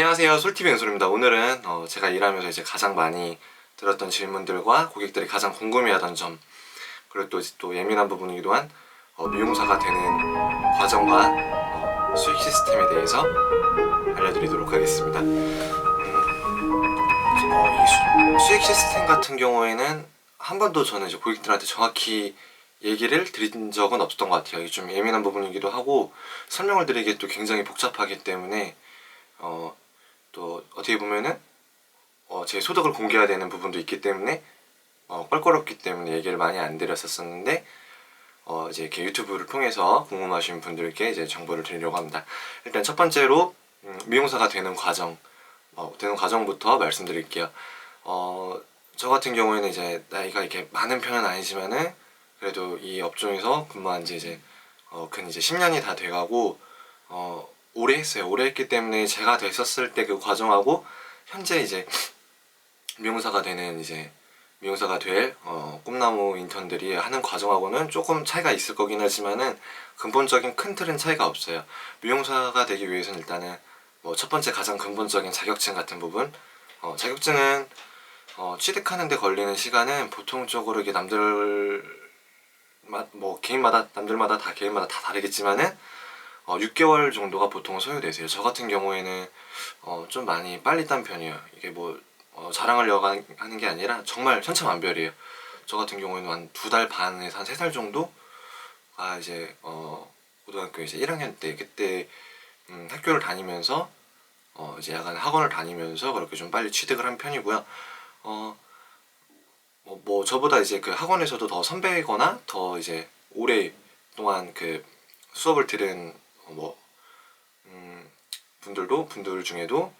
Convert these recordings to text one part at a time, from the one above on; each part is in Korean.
안녕하세요. 솔TV 연솔입니다. 오늘은 어, 제가 일하면서 이제 가장 많이 들었던 질문들과 고객들이 가장 궁금해하던 점 그리고 또, 또 예민한 부분이기도 한 어, 미용사가 되는 과정과 어, 수익 시스템에 대해서 알려드리도록 하겠습니다. 음, 어, 이 수, 수익 시스템 같은 경우에는 한 번도 저는 이제 고객들한테 정확히 얘기를 드린 적은 없었던 것 같아요. 좀 예민한 부분이기도 하고 설명을 드리기 또 굉장히 복잡하기 때문에 어, 또 어떻게 보면은 어, 제 소득을 공개해야 되는 부분도 있기 때문에 어, 껄끄럽기 때문에 얘기를 많이 안 드렸었었는데 어, 이제 이렇게 유튜브를 통해서 궁금하신 분들께 이제 정보를 드리려고 합니다. 일단 첫 번째로 음, 미용사가 되는 과정, 어, 되는 과정부터 말씀드릴게요. 어, 저 같은 경우에는 이제 나이가 이렇게 많은 편은 아니지만은 그래도 이 업종에서 근무한 지 이제 어, 근 이제 10년이 다 돼가고 어, 오래 했어요. 오래 했기 때문에 제가 됐었을 때 그 과정하고 현재 이제 미용사가 되는 이제 미용사가 될 어, 꿈나무 인턴들이 하는 과정하고는 조금 차이가 있을 거긴 하지만은 근본적인 큰 틀은 차이가 없어요. 미용사가 되기 위해서는 일단은 뭐 첫 번째 가장 근본적인 자격증 같은 부분 어, 자격증은 어, 취득하는데 걸리는 시간은 보통적으로 이게 남들 마- 뭐 개인마다 남들마다 다 개인마다 다 다르겠지만은 어, 6개월 정도가 보통 소요되세요. 저 같은 경우에는 어, 좀 많이 빨리 딴 편이에요. 이게 뭐 어, 자랑하려고 하- 하는 게 아니라 정말 천차만별이에요. 저 같은 경우에는 한 두 달 반에서 한 세 달 정도가 이제 어, 고등학교 이제 1학년 때 그때 음, 학교를 다니면서 어, 이제 약간 학원을 다니면서 그렇게 좀 빨리 취득을 한 편이고요. 어, 뭐, 뭐 저보다 이제 그 학원에서도 더 선배거나 더 이제 오랫동안 그 수업을 들은 어, 뭐 음, 분들도 분들 중에도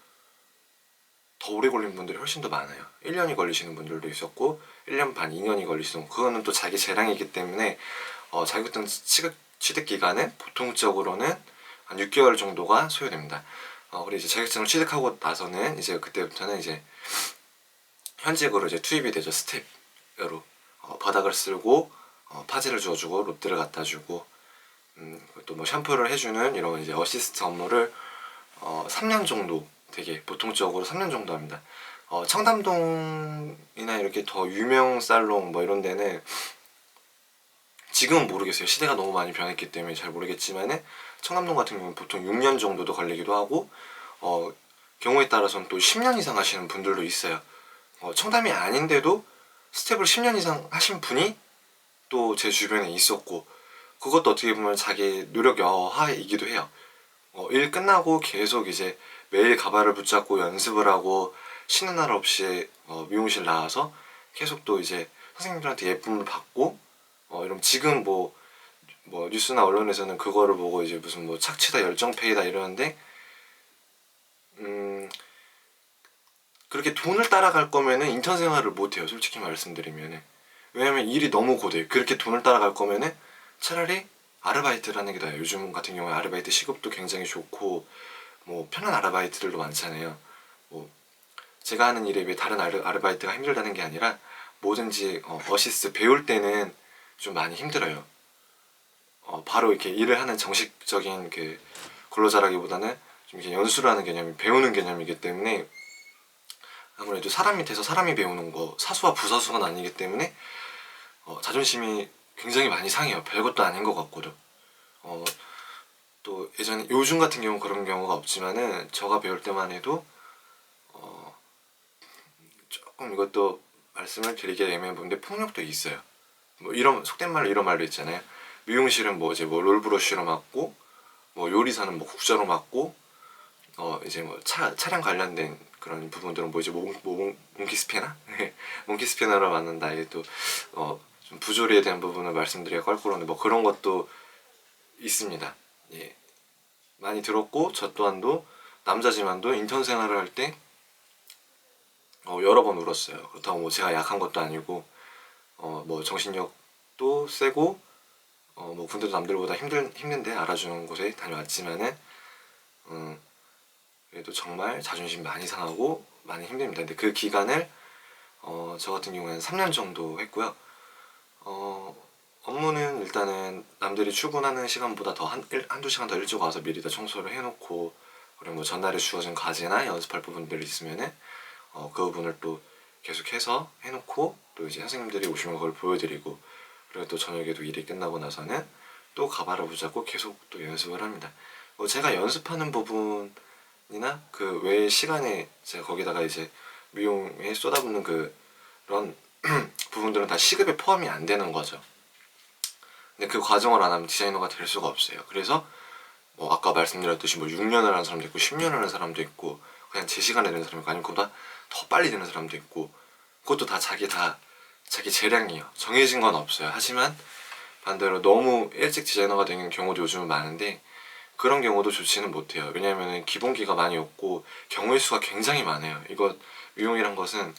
더 오래 걸린 분들이 훨씬 더 많아요. 1년이 걸리시는 분들도 있었고 1년 반, 2년이 걸리시는 그거는 또 자기 재량이기 때문에 어, 자격증 취득, 취득 기간은 보통적으로는 한 6개월 정도가 소요됩니다. 어, 그리고 이제 자격증을 취득하고 나서는 이제 그때부터는 이제 현직으로 이제 투입이 되죠 스텝으로 어, 바닥을 쓸고 어, 파지를 주어주고 롯들을 갖다 주고 음, 또 뭐 샴푸를 해주는 이런 이제 어시스트 업무를 어, 3년 정도 되게 보통적으로 3년 정도 합니다. 어, 청담동이나 이렇게 더 유명 살롱 뭐 이런 데는 지금은 모르겠어요. 시대가 너무 많이 변했기 때문에 잘 모르겠지만은 청담동 같은 경우는 보통 6년 정도도 걸리기도 하고 어, 경우에 따라서는 또 10년 이상 하시는 분들도 있어요. 어, 청담이 아닌데도 스텝을 10년 이상 하신 분이 또 제 주변에 있었고 그것도 어떻게 보면 자기 노력 여하이기도 해요. 어, 일 끝나고 계속 이제 매일 가발을 붙잡고 연습을 하고 쉬는 날 없이 어, 미용실 나와서 계속 또 이제 선생님들한테 예쁨을 받고 어, 이러면 지금 뭐, 뭐 뉴스나 언론에서는 그거를 보고 이제 무슨 뭐 착취다 열정페이다 이러는데 음 그렇게 돈을 따라갈 거면은 인턴 생활을 못 해요 솔직히 말씀드리면은 왜냐면 일이 너무 고돼요 그렇게 돈을 따라갈 거면은 차라리 아르바이트를 하는 게 나아요 요즘 같은 경우에 아르바이트 시급도 굉장히 좋고 뭐 편한 아르바이트들도 많잖아요. 뭐 제가 하는 일에 비해 다른 아르, 아르바이트가 힘들다는 게 아니라 뭐든지 어, 어시스트 배울 때는 좀 많이 힘들어요. 어, 바로 이렇게 일을 하는 정식적인 그 근로자라기보다는 좀 이렇게 연수를 하는 개념이 배우는 개념이기 때문에 아무래도 사람 밑에서 사람이 배우는 거 사수와 부사수가 아니기 때문에 어, 자존심이 굉장히 많이 상해요. 별것도 아닌 것 같고도. 어, 또 예전에 요즘 같은 경우 그런 경우가 없지만은 제가 배울 때만 해도 어, 조금 이것도 말씀을 드리기 애매한 부분인데 폭력도 있어요. 뭐 이런 속된 말로 이런 말도 있잖아요. 미용실은 뭐 이제 뭐 롤브러쉬로 맞고 뭐 요리사는 뭐 국자로 맞고 어 이제 뭐 차 차량 관련된 그런 부분들은 뭐 이제 몽, 몽, 몽키 스피나 몽키 스피나로 맞는다 이게 또어 좀 부조리에 대한 부분을 말씀드리기가 껄끄러운데 뭐 그런 것도 있습니다. 예 많이 들었고 저 또한도 남자지만도 인턴 생활을 할때 어, 여러 번 울었어요. 그렇다고 뭐 제가 약한 것도 아니고 어 뭐 정신력도 세고 어 뭐 군대도 남들보다 힘들 힘든데 알아주는 곳에 다녀왔지만은 음 그래도 정말 자존심 많이 상하고 많이 힘듭니다. 근데 그 기간을 어, 저 같은 경우에는 3년 정도 했고요. 어, 업무는 일단은 남들이 출근하는 시간보다 더 한, 일- 한두 시간 더 일찍 와서 미리 다 청소를 해놓고 그리고 뭐 전날에 주어진 과제나 연습할 부분들이 있으면은 어, 그 부분을 또 계속해서 해놓고 또 이제 선생님들이 오시면 그걸 보여드리고 그리고 또 저녁에도 일이 끝나고 나서는 또 가발을 붙잡고 계속 또 연습을 합니다. 뭐 제가 연습하는 부분이나 그 외의 시간에 제가 거기다가 이제 미용에 쏟아붓는 그 그런 부분들은 다 시급에 포함이 안 되는 거죠. 근데 그 과정을 안 하면 디자이너가 될 수가 없어요. 그래서 뭐 아까 말씀드렸듯이 뭐 6년을 하는 사람도 있고 10년을 하는 사람도 있고 그냥 제 시간에 되는 사람이 아니면 그보다 더 빨리 되는 사람도 있고 그것도 다 자기 다 자기 재량이에요. 정해진 건 없어요. 하지만 반대로 너무 일찍 디자이너가 되는 경우도 요즘은 많은데 그런 경우도 좋지는 못해요. 왜냐하면 기본기가 많이 없고 경우의 수가 굉장히 많아요. 이거 미용이란 것은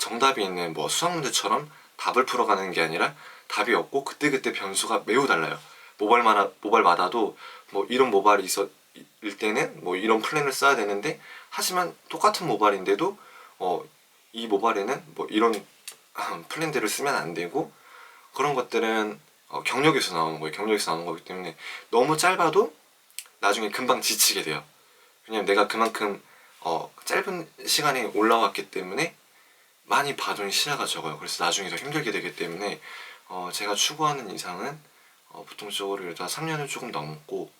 정답이 있는 뭐 수학 문제처럼 답을 풀어가는 게 아니라 답이 없고 그때그때 변수가 매우 달라요. 모발마다 모발마다도 뭐 이런 모발이 일 때는 뭐 이런 플랜을 써야 되는데 하지만 똑같은 모발인데도 어 이 모발에는 뭐 이런 플랜들을 쓰면 안 되고 그런 것들은 어, 경력에서 나오는 거예요. 경력에서 나오는 거기 때문에 너무 짧아도 나중에 금방 지치게 돼요. 왜냐면 내가 그만큼 어, 짧은 시간에 올라왔기 때문에 많이 봐둔 시야가 적어요. 그래서 나중에 더 힘들게 되기 때문에 어, 제가 추구하는 이상은 어, 보통적으로 일단 3년을 조금 넘고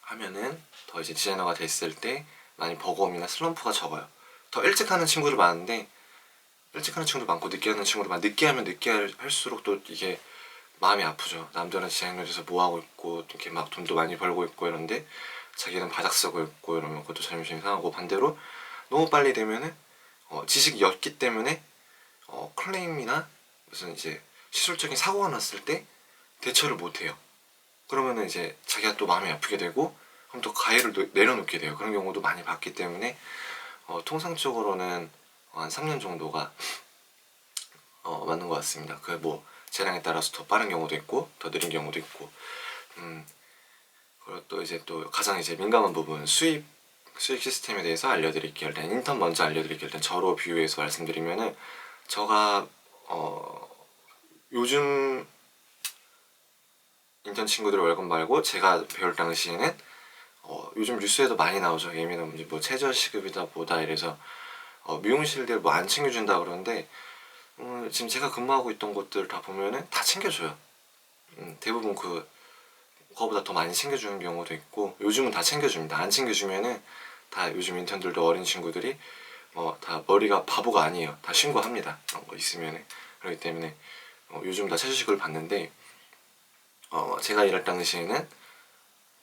하면은 더 이제 디자이너가 됐을 때 많이 버거움이나 슬럼프가 적어요. 더 일찍 하는 친구들 많은데 일찍 하는 친구도 많고 늦게 하는 친구도 많고 늦게 하면 늦게 할- 할수록 또 이게 마음이 아프죠. 남들은 디자이너 돼서 뭐 하고 있고 이렇게 막 돈도 많이 벌고 있고 이런데 자기는 바닥 쓰고 있고 이러면 그것도 자존심이 상하고 반대로 너무 빨리 되면은 어, 지식이 옅기 때문에 어, 클레임이나 무슨 이제 시술적인 사고가 났을 때 대처를 못 해요. 그러면은 이제 자기가 또 마음이 아프게 되고 그럼 또 가해를 노- 내려놓게 돼요. 그런 경우도 많이 봤기 때문에 어, 통상적으로는 한 3년 정도가 어, 맞는 것 같습니다. 그 뭐 재량에 따라서 더 빠른 경우도 있고 더 느린 경우도 있고 음 그리고 또 이제 또 가장 이제 민감한 부분 수입 수익 시스템에 대해서 알려드릴게요. 일단 인턴 먼저 알려드릴게요. 일단 저로 비유해서 말씀드리면은 저가 어 요즘 인턴 친구들 월급 말고 제가 배울 당시에는 어, 요즘 뉴스에도 많이 나오죠. 예민한 문제 뭐 최저 시급이다 뭐다 이래서 어, 미용실들 뭐 안 챙겨준다 그러는데 음, 지금 제가 근무하고 있던 곳들 다 보면은 다 챙겨줘요. 음, 대부분 그 그거보다 더 많이 챙겨주는 경우도 있고 요즘은 다 챙겨줍니다. 안 챙겨주면은 다 요즘 인턴들도 어린 친구들이 어, 다 머리가 바보가 아니에요. 다 신고합니다. 그런 거 있으면은 그렇기 때문에 어, 요즘 다 최저시급을 받는데 어, 제가 일할 당시에는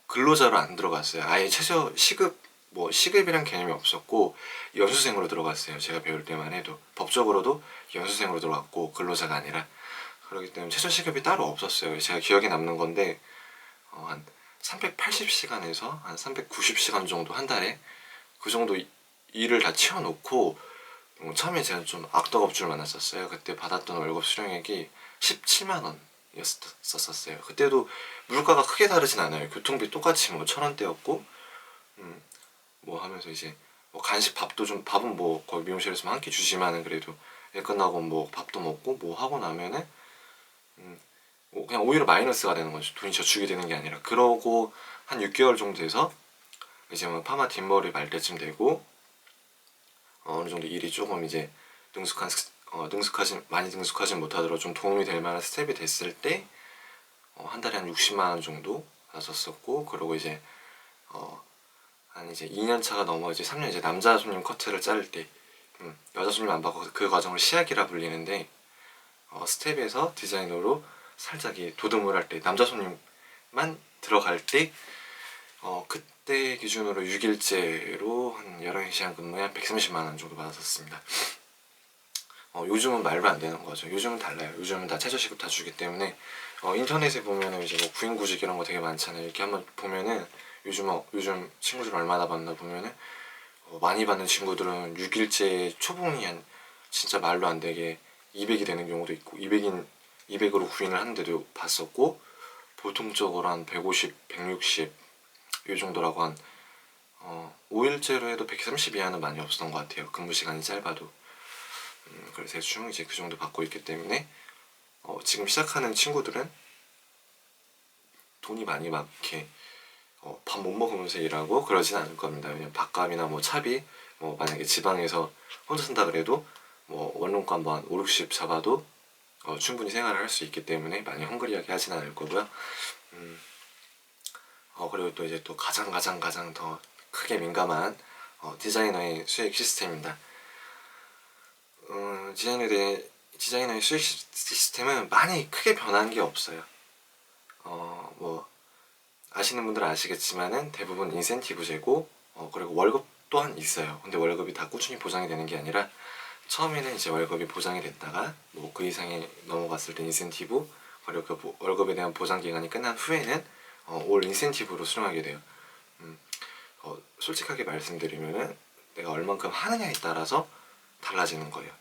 근로자로 안 들어갔어요. 아예 최저 시급 뭐 시급이란 개념이 없었고 연수생으로 들어갔어요. 제가 배울 때만 해도 법적으로도 연수생으로 들어갔고 근로자가 아니라 그렇기 때문에 최저 시급이 따로 없었어요. 제가 기억에 남는 건데 어, 한 380시간에서 한 390시간 정도 한 달에 그 정도 이- 일을 다 치워놓고 음, 처음에 제가 좀 악덕업주를 만났었어요. 그때 받았던 월급 수령액이 17만 원이었었어요. 그때도 물가가 크게 다르진 않아요. 교통비 똑같이 뭐 천 원대였고, 음, 뭐 하면서 이제 뭐 간식 밥도 좀 밥은 뭐 거의 미용실에서 한 끼 주지만은 그래도 일 끝나고 뭐 밥도 먹고 뭐 하고 나면은 음, 뭐 그냥 오히려 마이너스가 되는 거죠. 돈이 저축이 되는 게 아니라. 그러고 한 6개월 정도 돼서 이제 뭐 파마 뒷머리 말 때쯤 되고 어, 어느 정도 일이 조금 이제 능숙한 스- 어, 능숙하진 많이 능숙하진 못하더라도 좀 도움이 될 만한 스텝이 됐을 때 어, 한 달에 한 60만 원 정도 받았었고 그러고 이제 어, 한 이제 2년 차가 넘어 이제 3년 이제 남자 손님 커트를 자를 때. 음, 여자 손님 안 받고 그 과정을 시약이라 불리는데 어, 스텝에서 디자이너로 살짝 이 도듬을 할 때 남자 손님만 들어갈 때 어, 그때 기준으로 6일째로 한 11시간 근무에 한 130만 원 정도 받았었습니다. 어, 요즘은 말도 안 되는 거죠. 요즘은 달라요. 요즘은 다 최저시급 다 주기 때문에 어, 인터넷에 보면은 이제 뭐 구인구직 이런 거 되게 많잖아요. 이렇게 한번 보면은 요즘 어, 요즘 친구들 얼마나 받나 보면은 어, 많이 받는 친구들은 6일째 초봉이 한 진짜 말도 안 되게 200이 되는 경우도 있고 200인 200으로 구인을 하는 데도 봤었고 보통적으로 한 150, 160 이 정도라고 한 어, 5일째로 해도 130 이하는 많이 없었던 것 같아요. 근무 시간이 짧아도. 음, 그래서 대충 이제 그 정도 받고 있기 때문에 어, 지금 시작하는 친구들은 돈이 많이 막 이렇게 어, 밥 못 먹으면서 일하고 그러진 않을 겁니다. 왜냐면 밥값이나 뭐 차비 뭐 만약에 지방에서 혼자 산다 그래도 뭐 원룸값 뭐한 5, 60 잡아도 어, 충분히 생활을 할 수 있기 때문에 많이 헝그리하게 하진 않을 거고요. 음, 어, 그리고 또 이제 또 가장 가장 가장 더 크게 민감한 어, 디자이너의 수익 시스템입니다. 어, 디자이너에 대해 디자이너의 수익 시- 시스템은 많이 크게 변한 게 없어요. 어, 뭐 아시는 분들은 아시겠지만은 대부분 인센티브 제고 어, 그리고 월급 또한 있어요. 근데 월급이 다 꾸준히 보장이 되는 게 아니라 처음에는 이제 월급이 보장이 됐다가 뭐 그 이상이 넘어갔을 때 인센티브 그리고 그 보- 월급에 대한 보장 기간이 끝난 후에는 어, 올 인센티브로 수령하게 돼요. 음, 어, 솔직하게 말씀드리면은 내가 얼만큼 하느냐에 따라서 달라지는 거예요.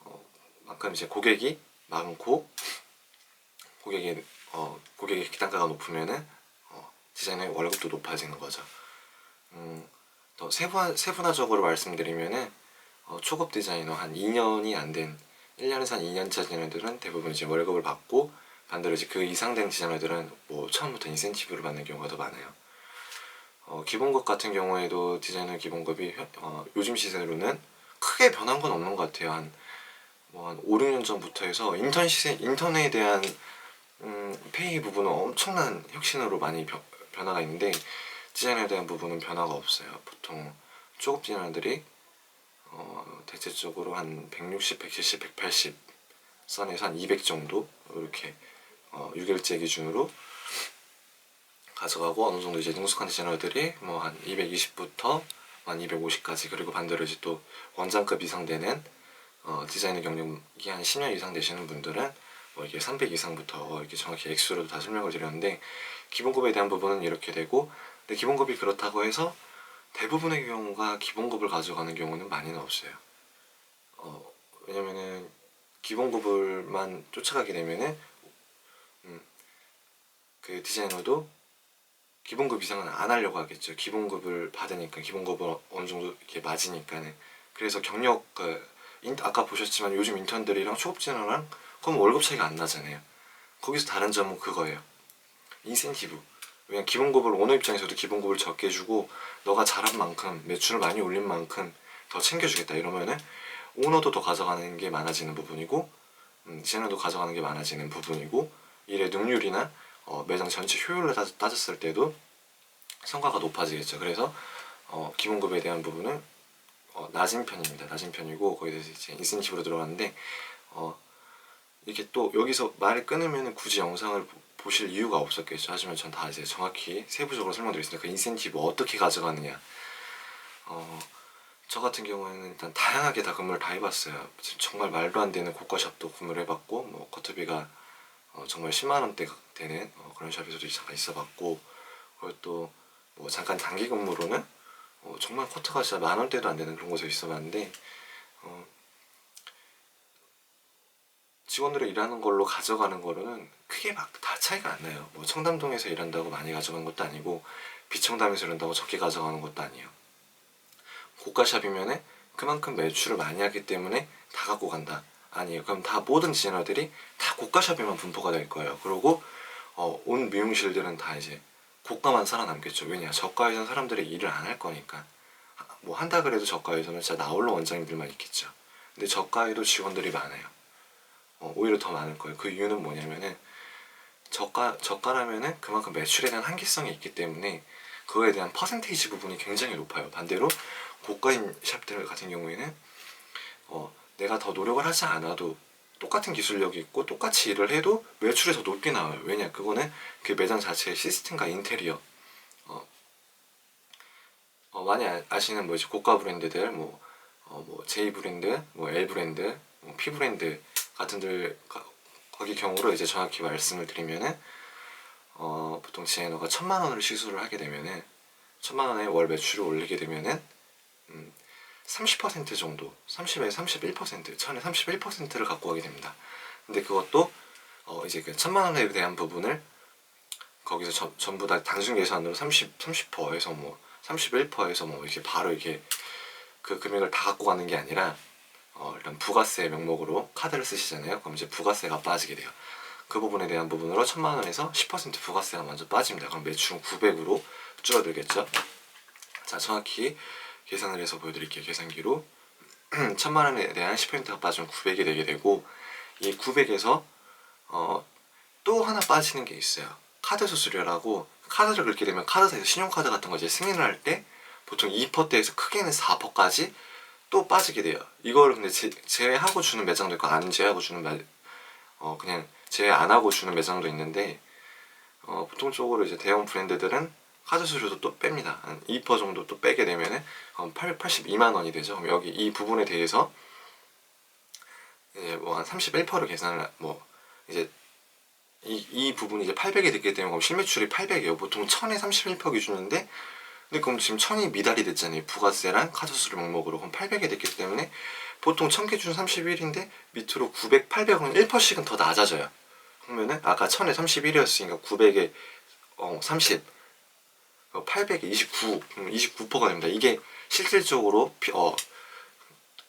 어, 만큼 이제 고객이 많고 고객의 어, 고객의 기단가가 높으면은 어, 디자이너의 월급도 높아지는 거죠. 음, 더 세분 세분화적으로 말씀드리면은 어, 초급 디자이너 한 2년이 안 된 1년에서 한 2년차 디자이너들은 대부분 이제 월급을 받고 반대로 이제 그 이상 된 디자이너들은 뭐 처음부터 인센티브를 받는 경우가 더 많아요. 어, 기본급 같은 경우에도 디자이너 기본급이 현- 어, 요즘 시세로는 크게 변한 건 없는 것 같아요. 한 뭐 한 5, 6년 전부터 해서 인턴 시세 인턴에 대한 음, 페이 부분은 엄청난 혁신으로 많이 변, 변화가 있는데 디자인에 대한 부분은 변화가 없어요. 보통 초급 디자이너들이 어, 대체적으로 한 160, 170, 180 선에서 한 200 정도? 이렇게 어, 6일제 기준으로 가져가고 어느 정도 이제 능숙한 디자이너들이 뭐 한 220부터 한 250까지 그리고 반대로 이제 또 원장급 이상 되는 어, 디자이너 경력이 한 10년 이상 되시는 분들은 뭐 이게 300 이상부터 이렇게 정확히 액수로 다 설명을 드렸는데 기본급에 대한 부분은 이렇게 되고 근데 기본급이 그렇다고 해서 대부분의 경우가 기본급을 가져가는 경우는 많이는 없어요. 어, 왜냐면은 기본급을만 쫓아가게 되면은 음, 그 디자이너도 기본급 이상은 안 하려고 하겠죠. 기본급을 받으니까 기본급을 어느 정도 이렇게 맞으니까는 그래서 경력 그 인- 아까 보셨지만 요즘 인턴들이랑 초급 디자이너랑 그럼 월급 차이가 안 나잖아요. 거기서 다른 점은 그거예요. 인센티브. 왜냐 기본급을 오너 입장에서도 기본급을 적게 주고 너가 잘한 만큼 매출을 많이 올린 만큼 더 챙겨주겠다 이러면은 오너도 더 가져가는 게 많아지는 부분이고 음, 디자이너도 가져가는 게 많아지는 부분이고 일의 능률이나 어, 매장 전체 효율을 따, 따졌을 때도 성과가 높아지겠죠. 그래서 어, 기본급에 대한 부분은 어, 낮은 편입니다. 낮은 편이고 거기에 대해서 이제 인센티브로 들어가는데 어, 이렇게 또 여기서 말을 끊으면 굳이 영상을 보- 보실 이유가 없었겠죠. 하지만 전 다 이제 정확히 세부적으로 설명드리겠습니다. 그 인센티브 어떻게 가져가느냐. 어, 저 같은 경우에는 일단 다양하게 다 근무를 다 해봤어요. 정말 말도 안 되는 고가샵도 근무를 해봤고, 뭐 커트비가 어, 정말 10만 원대 되는 어, 그런 샵에서도 잠깐 있어봤고, 그리고 또뭐 잠깐 단기 근무로는 어, 정말 커트가 진짜 만 원대도 안 되는 그런 곳에 있어봤는데, 어, 직원들이 일하는 걸로 가져가는 거로는 크게 막 다 차이가 안 나요. 뭐 청담동에서 일한다고 많이 가져가는 것도 아니고 비청담에서 일한다고 적게 가져가는 것도 아니에요. 고가샵이면은 그만큼 매출을 많이 하기 때문에 다 갖고 간다. 아니에요. 그럼 다 모든 디자이너들이 다 고가샵에만 분포가 될 거예요. 그리고 어, 온 미용실들은 다 이제 고가만 살아남겠죠. 왜냐 저가에서는 사람들이 일을 안 할 거니까. 뭐 한다 그래도 저가에서는 진짜 나홀로 원장님들만 있겠죠. 근데 저가에도 직원들이 많아요. 어, 오히려 더 많을 거예요. 그 이유는 뭐냐면은 저가 저가라면은 그만큼 매출에 대한 한계성이 있기 때문에 그거에 대한 퍼센테이지 부분이 굉장히 높아요. 반대로 고가인 샵들 같은 경우에는 어, 내가 더 노력을 하지 않아도 똑같은 기술력이 있고 똑같이 일을 해도 매출이 더 높게 나와요. 왜냐 그거는 그 매장 자체의 시스템과 인테리어 어, 어, 많이 아, 아시는 뭐 이제 고가 브랜드들 뭐, 어, 뭐 J 브랜드, 뭐 L 브랜드, 뭐 P 브랜드 같은들 가- 거기 경우로 이제 정확히 말씀을 드리면은 어, 보통 디자이너가 천만 원을 시술을 하게 되면은 천만 원의 월 매출을 올리게 되면은 음, 30% 정도, 30에 31%, 천에 31%를 갖고 가게 됩니다. 근데 그것도 어, 이제 그 천만 원에 대한 부분을 거기서 전, 전부 다 단순 계산으로 30, 30%에서 뭐 31%에서 뭐 이렇게 바로 이렇게 그 금액을 다 갖고 가는 게 아니라 어, 일단 부가세 명목으로 카드를 쓰시잖아요. 그럼 이제 부가세가 빠지게 돼요. 그 부분에 대한 부분으로 천만 원에서 10% 부가세가 먼저 빠집니다. 그럼 매출은 900으로 줄어들겠죠. 자, 정확히 계산을 해서 보여드릴게요. 계산기로 천만 원에 대한 10%가 빠지면 900이 되게 되고 이 900에서 어, 또 하나 빠지는 게 있어요. 카드 수수료라고 카드를 긁게 되면 카드사에서 신용카드 같은 거 이제 승인을 할 때 보통 2%대에서 크게는 4%까지 또 빠지게 돼요. 이걸 근데 제, 제외하고 주는 매장도 있고 안 제외하고 주는 매, 어 그냥 제외 안 하고 주는 매장도 있는데 어 보통적으로 이제 대형 브랜드들은 카드 수수료도 또 뺍니다. 한 2% 정도 또 빼게 되면은 한 8, 82만 원이 되죠. 그럼 여기 이 부분에 대해서 이제 뭐 한 31%를 계산을 뭐 이제 이, 이 부분이 이제 800이 됐기 때문에 실매출이 800이에요. 보통 1000에 31% 기준인데 근데 그럼 지금 1000이 미달이 됐잖아요. 부가세랑 카드 수수료 명목으로 그럼 800이 됐기 때문에 보통 1000 기준 31인데 밑으로 900, 800은 1%씩은 더 낮아져요. 그러면은 아까 1000에 31이었으니까 900에 어, 30 800에 29, 29%가 됩니다. 이게 실질적으로 피- 어,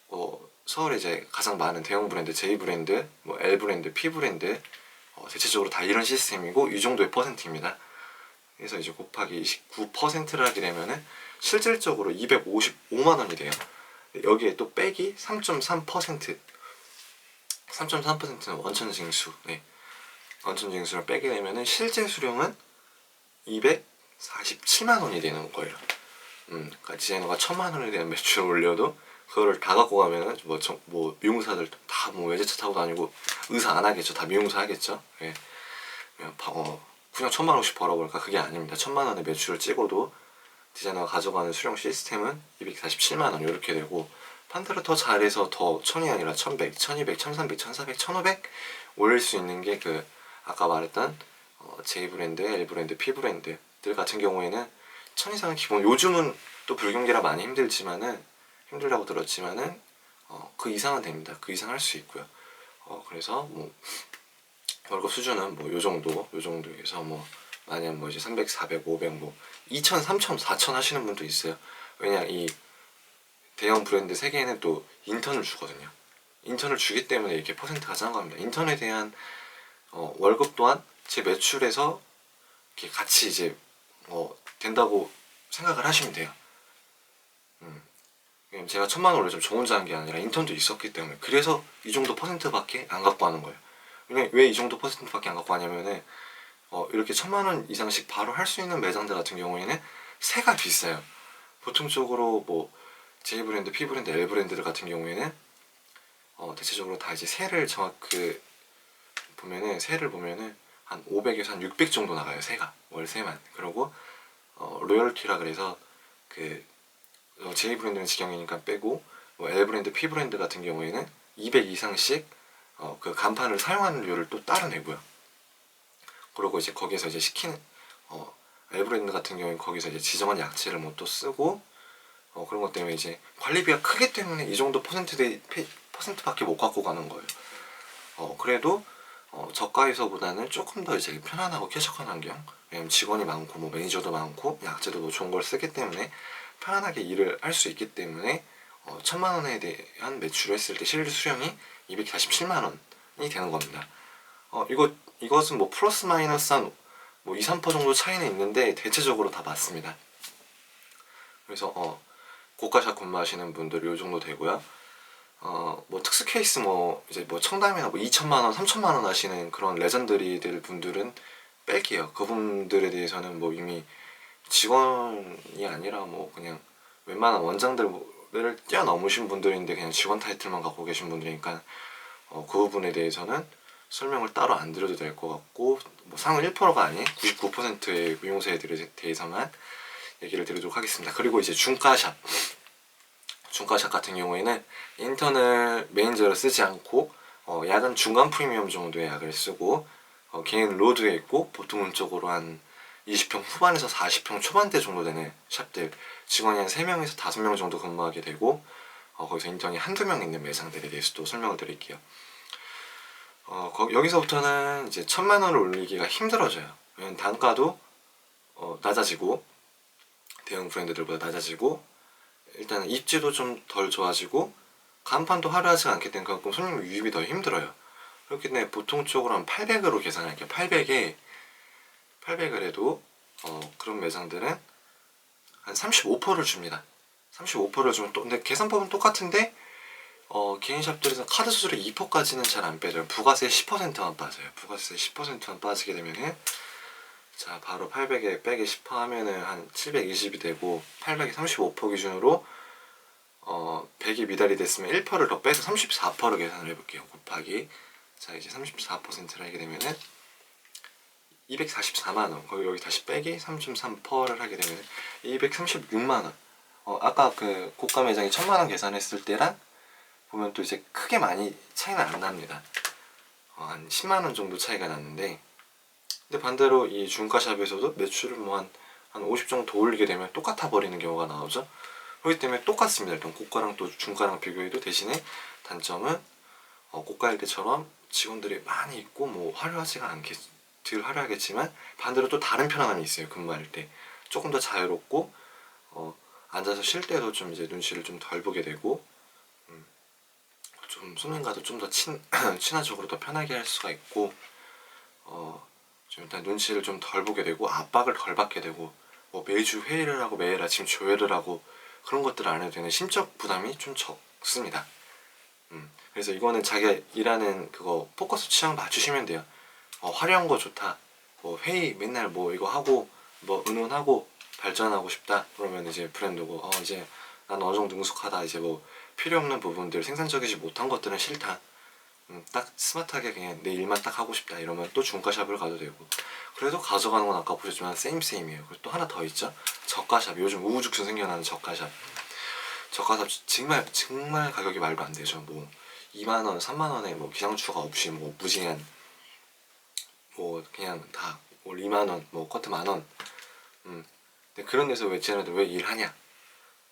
어, 서울에 이제 가장 많은 대형 브랜드, J 브랜드, 뭐 L 브랜드, P 브랜드 어, 대체적으로 다 이런 시스템이고 이 정도의 퍼센트입니다. 그래서 이제 곱하기 29%를 하게 되면은 실질적으로 255만 원이 돼요. 여기에 또 빼기 3.3% 3.3%는 원천 징수. 네. 원천 징수를 빼게 되면은 실제 수령은 247만 원이 되는 거예요. 음, 그러니까 디자이너가 천만 원에 대한 매출을 올려도 그거를 다 갖고 가면은 뭐, 정- 뭐 미용사들 다 뭐 외제차 타고 다니고 의사 안 하겠죠. 다 미용사 하겠죠. 예. 바- 어, 그냥 천만 원씩 벌어볼까 그게 아닙니다. 천만 원의 매출을 찍어도 디자이너가 가져가는 수령 시스템은 247만 원 이렇게 되고 반대로 더 잘해서 더 천이 아니라 1100, 1200, 1300, 1400, 1500 올릴 수 있는 게 그 아까 말했던 어, J 브랜드, L 브랜드, P 브랜드들 같은 경우에는 천 이상은 기본 요즘은 또 불경기라 많이 힘들지만은 힘들다고 들었지만은 어, 그 이상은 됩니다. 그 이상 할 수 있고요. 어, 그래서 뭐 월급 수준은 뭐 요 정도, 요 정도에서 뭐 만약 뭐 이제 300, 400, 500, 뭐 2천, 3천, 4천 하시는 분도 있어요. 왜냐 이 대형 브랜드 세 개에는 또 인턴을 주거든요. 인턴을 주기 때문에 이렇게 퍼센트가 짠 겁니다. 인턴에 대한 어, 월급 또한 제 매출에서 이렇게 같이 이제 어, 된다고 생각을 하시면 돼요. 음. 제가 천만 원을 좀저 혼자 한 게 아니라 인턴도 있었기 때문에 그래서 이 정도 퍼센트밖에 안 갖고 하는 거예요. 왜 이 정도 퍼센트밖에 안 갖고 하냐면은 어, 이렇게 천만 원 이상씩 바로 할 수 있는 매장들 같은 경우에는 세가 비싸요. 보통적으로 뭐 J 브랜드, P 브랜드, L 브랜드들 같은 경우에는 어, 대체적으로 다 이제 세를 정확 그 보면은 세를 보면은 한 500에서 한 600 정도 나가요 세가 월세만. 그리고 어, 로열티라 그래서 그 어, J 브랜드는 직영이니까 빼고 뭐 L 브랜드, P 브랜드 같은 경우에는 200 이상씩 어, 그 간판을 사용하는 료를 또 따로 내고요. 그리고 이제 거기에서 이제 시키는 어, L 브랜드 같은 경우에 거기서 이제 지정한 약재를 뭐 또 쓰고 어, 그런 것 때문에 이제 관리비가 크기 때문에 이 정도 퍼센트대 페- 퍼센트밖에 못 갖고 가는 거예요. 어, 그래도 어, 저가에서보다는 조금 더 이제 편안하고 쾌적한 환경. 왜냐면 직원이 많고 뭐 매니저도 많고 약재도 뭐 좋은 걸 쓰기 때문에 편안하게 일을 할 수 있기 때문에 어, 천만 원에 대한 매출을 했을 때 실질 수령이 247만 원이 되는 겁니다. 어, 이거 이것은 뭐 플러스 마이너스 한뭐 2, 3% 정도 차이는 있는데 대체적으로 다 맞습니다. 그래서 어, 고가샵 근무하시는 분들 이 정도 되고요. 어, 뭐 특수 케이스 뭐 이제 뭐 청담이나 뭐 2천만 원, 3천만 원 하시는 그런 레전드리 들 분들은 뺄게요. 그분들에 대해서는 뭐 이미 직원이 아니라 뭐 그냥 웬만한 원장들 을 뛰어넘으신 분들인데 그냥 직원 타이틀만 갖고 계신 분들이니까 어, 그 부분에 대해서는 설명을 따로 안 드려도 될 것 같고 뭐 상위 1%가 아닌 99%의 미용사들에 대해서만 얘기를 드리도록 하겠습니다. 그리고 이제 중가샵 중가샵 같은 경우에는 인턴을 매니저로 쓰지 않고 어, 약은 중간 프리미엄 정도의 약을 쓰고 어, 개인 로드에 있고 보통 은 쪽으로 한 20평 후반에서 40평 초반대 정도 되는 샵들 직원이 한 3명에서 5명 정도 근무하게 되고 어, 거기서 인턴이 한두 명 있는 매장들에 대해서 또 설명을 드릴게요. 어, 거- 여기서부터는 이제 천만 원을 올리기가 힘들어져요. 왜냐면 단가도 어, 낮아지고 대형 브랜드들보다 낮아지고 일단 입지도 좀 덜 좋아지고 간판도 화려하지 않기 때문에 그만큼 손님 유입이 더 힘들어요. 그렇기 때문에 보통적으로 한 800으로 계산할게요. 800에 800을 해도 어, 그런 매장들은 한 35%를 줍니다. 35%를 주면 또 근데 계산법은 똑같은데 어, 개인샵들에서 카드 수수료 2%까지는 잘 안 빼줘요. 부가세 10%만 빠져요. 부가세 10%만 빠지게 되면은 자 바로 800에 빼기 10% 하면은 한 720이 되고 800에 35% 기준으로 어 100이 미달이 됐으면 1%를 더 빼서 34%를 계산을 해볼게요. 곱하기 자 이제 34%를 하게 되면은 244만 원. 거기 여기 다시 빼기 3.3%를 하게 되면 236만 원. 어 아까 그 고가 매장이 1000만 원 계산했을 때랑 보면 또 이제 크게 많이 차이는 안 납니다. 어, 한 10만 원 정도 차이가 났는데 근데 반대로 이 중가샵에서도 매출을 뭐한 한 50 정도 더 올리게 되면 똑같아 버리는 경우가 나오죠. 그렇기 때문에 똑같습니다. 일단 고가랑 또 중가랑 비교해도 대신에 단점은 어, 고가일 때처럼 직원들이 많이 있고 뭐 화려하지가 않겠 덜 화려하겠지만 반대로 또 다른 편안함이 있어요. 근무할 때 조금 더 자유롭고 어, 앉아서 쉴 때도 좀 이제 눈치를 좀 덜 보게 되고 음, 좀 손님과도 좀 더 친, 친화적으로 더 편하게 할 수가 있고 어, 좀 일단 눈치를 좀 덜 보게 되고 압박을 덜 받게 되고 뭐 매주 회의를 하고 매일 아침 조회를 하고 그런 것들을 안 해도 되는 심적 부담이 좀 적습니다. 음, 그래서 이거는 자기가 일하는 그거 포커스 취향 맞추시면 돼요. 어, 화려한 거 좋다. 뭐 회의 맨날 뭐 이거 하고 뭐 의논하고 발전하고 싶다. 그러면 이제 브랜드고 어 이제 난 어느 정도 능숙하다. 이제 뭐 필요 없는 부분들 생산적이지 못한 것들은 싫다. 음, 딱 스마트하게 그냥 내 일만 딱 하고 싶다. 이러면 또 중가샵을 가도 되고. 그래도 가져가는 건 아까 보셨지만 세임 세임이에요. 그리고 또 하나 더 있죠. 저가샵. 요즘 우후죽순 생겨나는 저가샵. 저가샵 정말 정말 가격이 말도 안 되죠. 뭐 2만 원, 3만 원에 뭐 기상추가 없이 뭐 무제한 뭐 그냥 다 올 2만 원, 뭐 커트 만 원. 음. 근데 그런 데서 왜 쟤네들 왜 일하냐?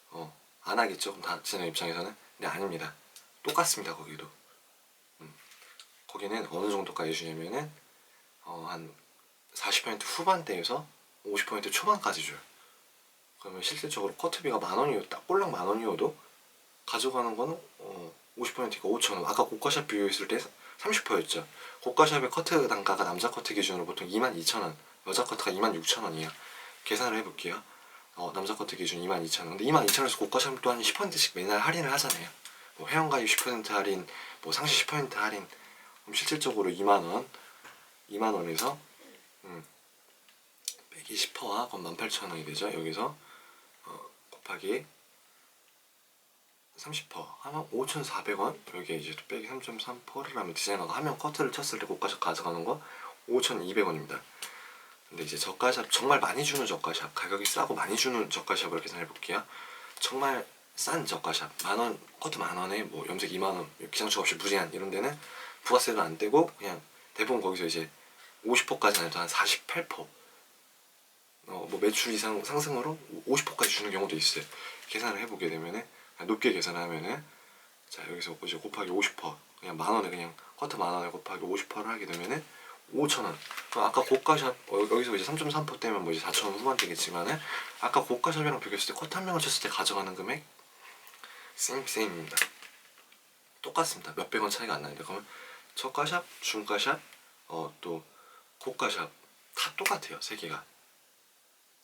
어, 안 하겠죠. 다 쟤네 입장에서는. 근데 아닙니다. 똑같습니다. 거기도. 음. 거기는 어느 정도까지 주냐면은 어, 한 40% 후반대에서 50% 초반까지 줘요. 그러면 실질적으로 커트비가 만 원이었다. 꼴랑 만 원이어도 가져가는 거는 어, 50%가 5천 원. 아까 고가샵 비교 했을 때 30%였죠. 고가샵의 커트 단가가 남자 커트 기준으로 보통 22,000원, 여자 커트가 26,000원이에요. 계산을 해볼게요. 어, 남자 커트 기준 22,000원. 근데 22,000원에서 고가샵 또한 10%씩 매달 할인을 하잖아요. 뭐 회원가입 10% 할인, 뭐 상시 10% 할인. 그럼 실질적으로 2만원, 2만원에서 음, 빼기 10%와 그럼 18,000원이 되죠. 여기서 어, 곱하기 30% 하면 5,400원? 여기에 이제 또 빼기 3.3%를 하면 디자이너가 하면 커트를 쳤을 때 고가샵 가져가는 거 5,200원입니다. 근데 이제 저가샵 정말 많이 주는 저가샵 가격이 싸고 많이 주는 저가샵을 계산해 볼게요. 정말 싼 저가샵 만원 커트 만원에 뭐 염색 2만원 기상추 없이 무제한 이런 데는 부가세도 안 떼고 그냥 대부분 거기서 이제 50%까지 안 해도 한 48% 어, 뭐 매출 이상 상승으로 50%까지 주는 경우도 있어요. 계산을 해보게 되면은 높게 계산하면은 자 여기서 이제 곱하기 50% 그냥 만 원에 그냥 커트 만 원에 곱하기 50%를 하게 되면은 5천 원. 그럼 아까 고가샵 어, 여기서 이제 3.3% 때면 뭐 이제 4천 원 후반대겠지만은 아까 고가샵이랑 비교했을 때 커트 한 명을 쳤을 때 가져가는 금액 쌤 쌤입니다. 똑같습니다. 몇백 원 차이가 안 나는데 그러면 저가샵, 중가샵, 어 또 고가샵 다 똑같아요 세 개가.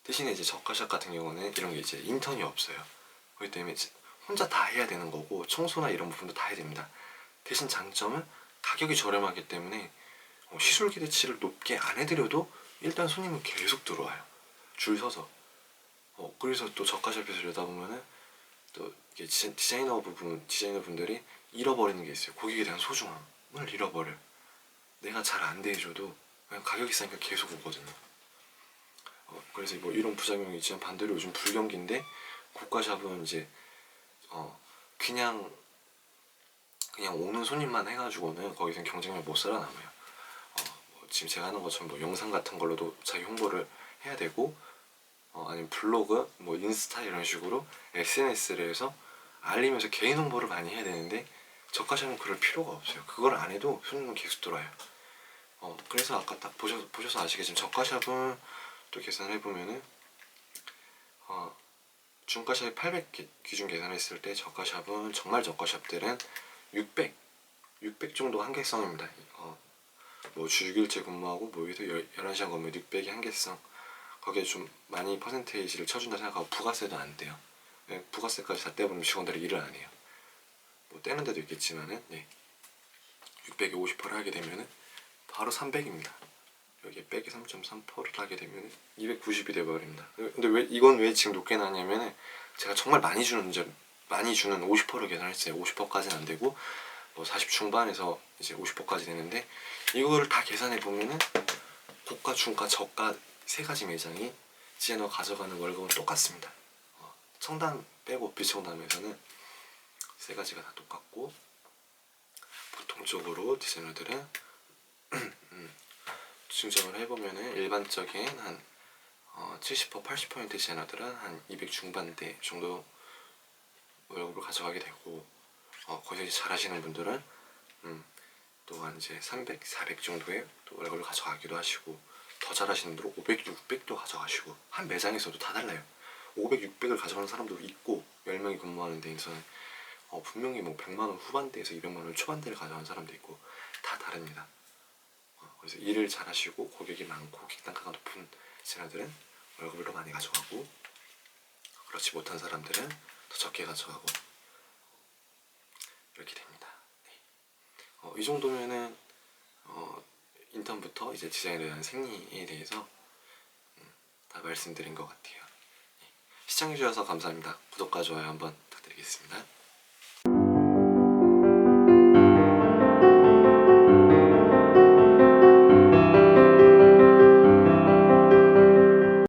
대신에 이제 저가샵 같은 경우는 이런 게 이제 인턴이 없어요. 그렇기 때문에 혼자 다 해야 되는 거고 청소나 이런 부분도 다 해야 됩니다. 대신 장점은 가격이 저렴하기 때문에 어, 시술 기대치를 높게 안 해드려도 일단 손님은 계속 들어와요. 줄 서서. 어, 그래서 또 저가 샵에서 이러다 보면은 또 디자이너 부분 디자이너 분들이 잃어버리는 게 있어요. 고객에 대한 소중함을 잃어버려. 요 내가 잘 안 대해줘도 그냥 가격이 싸니까 계속 오거든요. 어, 그래서 뭐 이런 부작용이 있지만 반대로 요즘 불경기인데 고가샵은 이제 어 그냥 그냥 오는 손님만 해가지고는 거기서 경쟁력 못 살아남아요. 어, 뭐 지금 제가 하는 것처럼 뭐 영상 같은 걸로도 자기 홍보를 해야 되고 어, 아니면 블로그, 뭐 인스타 이런 식으로 SNS를 해서 알리면서 개인 홍보를 많이 해야 되는데 저가샵은 그럴 필요가 없어요. 그걸 안 해도 손님은 계속 들어와요. 어, 그래서 아까 딱 보셔, 보셔서 아시겠지만 저가샵은 또 계산해 보면은 어, 중가샵이 800 기, 기준 계산했을 때 저가샵은 정말 저가샵들은 600 600 정도 한계성입니다. 어, 뭐주 6일째 근무하고 모의도 11시간 근무에 600이 한계성 거기에 좀 많이 퍼센테이지를 쳐준다 생각하고 부가세도 안 돼요. 네, 부가세까지 다 떼버리면 직원들이 일을 안 해요. 뭐 떼는 데도 있겠지만은 네. 600에 50%를 하게 되면은 바로 300입니다. 여기에 빼기 3.3%를 하게 되면 290이 돼버립니다. 근데 왜 이건 왜 지금 높게 나냐면은 제가 정말 많이 주는 이제 많이 주는 50%를 계산했어요. 50%까지는 안 되고 뭐 40 중반에서 이제 50%까지 되는데 이거를 다 계산해 보면은 고가, 중가, 저가 세 가지 매장이 디자이너가 가져가는 월급은 똑같습니다. 어, 청담 빼고 비청담에서는 세 가지가 다 똑같고 보통적으로 디자이너들은 음, 증정을 해보면은 일반적인 한 어, 70% 80% 디자이너들은 한 200 중반대 정도 월급을 가져가게 되고 어, 거기서 잘하시는 분들은 음, 또한 이제 300, 400 정도의 또 월급을 가져가기도 하시고 더 잘하시는 분들은 500, 600도 가져가시고 한 매장에서도 다 달라요. 500, 600을 가져가는 사람도 있고 10명이 근무하는 데에서는 어, 분명히 뭐 100만 원 후반대에서 200만 원 초반대를 가져가는 사람도 있고 다 다릅니다. 어, 그래서 일을 잘하시고 고객이 많고 고객 단가가 높은 디자이너들은 월급을 더 많이 가져가고 그렇지 못한 사람들은 더 적게 가져가고 이렇게 됩니다. 네. 어, 이 정도면은 어, 인턴부터 이제 디자인에 대한 생리에 대해서 음, 다 말씀드린 것 같아요. 네. 시청해주셔서 감사합니다. 구독과 좋아요 한번